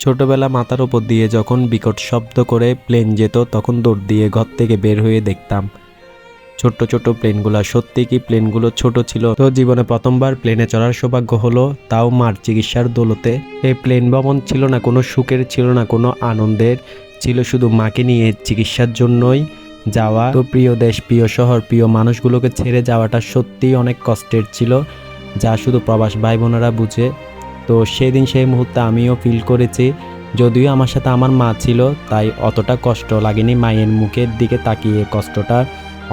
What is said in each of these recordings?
ছোটবেলা মাথার উপর দিয়ে যখন বিকট শব্দ করে প্লেন যেত, তখন দৌড় দিয়ে ঘর থেকে বের হয়ে দেখতাম। ছোট্ট ছোট প্লেনগুলো, সত্যি কি প্লেনগুলো ছোট ছিল? তো জীবনে প্রথমবার প্লেনে চড়ার সৌভাগ্য হলো, তাও মার চিকিৎসার দৌলতে। এই প্লেন ভবন ছিল না, কোনো সুখের ছিল না, কোনো আনন্দের। ছিল শুধু মাকে নিয়ে চিকিৎসার জন্যই যাওয়া। তো প্রিয় দেশ, প্রিয় শহর, প্রিয় মানুষগুলোকে ছেড়ে যাওয়াটা সত্যিই অনেক কষ্টের ছিল, যা শুধু প্রবাস ভাই বোনেরা বুঝে। তো সেদিন সেই মুহূর্তে আমিও ফিল করেছি, যদিও আমার সাথে আমার মা ছিল, তাই অতটা কষ্ট লাগেনি মায়ের মুখের দিকে তাকিয়ে। কষ্টটা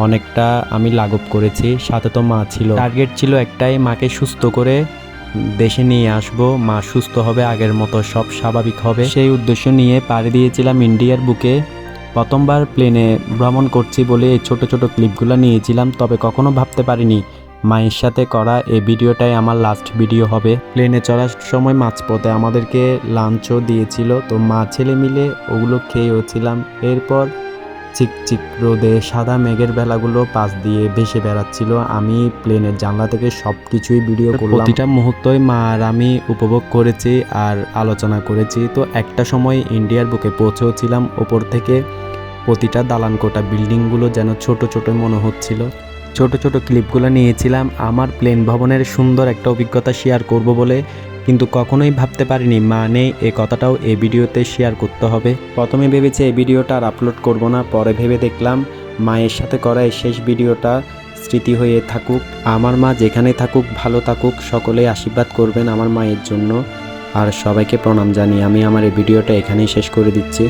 অনেকটা আমি লাঘব করেছি, সাথে তো মা ছিল। টার্গেট ছিল একটাই, মাকে সুস্থ করে দেশে নিয়ে আসব, মা সুস্থ হবে, আগের মতো সব স্বাভাবিক হবে। সেই উদ্দেশ্য নিয়ে পাড়ি দিয়েছিলাম ইন্ডিয়ার বুকে। প্রথমবার প্লেনে ভ্রমণ করছি বলে এই ছোট ছোট ক্লিপগুলো নিয়েছিলাম, তবে কখনো ভাবতে পারিনি মায়ের সাথে করা এই ভিডিওটাই আমার লাস্ট ভিডিও হবে। প্লেনে চড়ার সময় মাঝপথে আমাদেরকে লাঞ্চও দিয়েছিল। তো মা ছেলে মিলে ওগুলো খেয়েওছিলাম এরপর চিকচিক রোদে সাদা মেঘের বেলাগুলো পাশ দিয়ে ভেসে বেড়াচ্ছিল। আমি প্লেনের জানলা থেকে সব কিছুই ভিডিও করলাম। প্রতিটা মুহূর্তই মা আর আমি উপভোগ করেছি আর আলোচনা করেছি। তো একটা সময় ইন্ডিয়ার বুকে পৌঁছেওছিলাম। ওপর থেকে প্রতিটা দালান কোটা বিল্ডিংগুলো যেন ছোট ছোট মনে হচ্ছিল। ছোট ছোট ক্লিপগুলো নিয়েছিলাম। আমার প্লেন ভবনের সুন্দর একটা অভিজ্ঞতা শেয়ার করব বলে কিন্তু কখনোই ভাবতে পারিনি। মা নেই এই কথাটাও এই ভিডিওতে শেয়ার করতে হবে। প্রথমে ভেবেছি এই ভিডিওটা আর আপলোড করব না, পরে ভেবে দেখলাম মায়ের সাথে করা এই শেষ ভিডিওটা। স্মৃতি হয়ে থাকুক, আমার মা যেখানে থাকুক, ভালো থাকুক, সকলেই আশীর্বাদ করবেন আমার মায়ের জন্য। আর সবাইকে প্রণাম জানিয়ে আমি আমার এই ভিডিওটা এখানেই শেষ করে দিচ্ছি।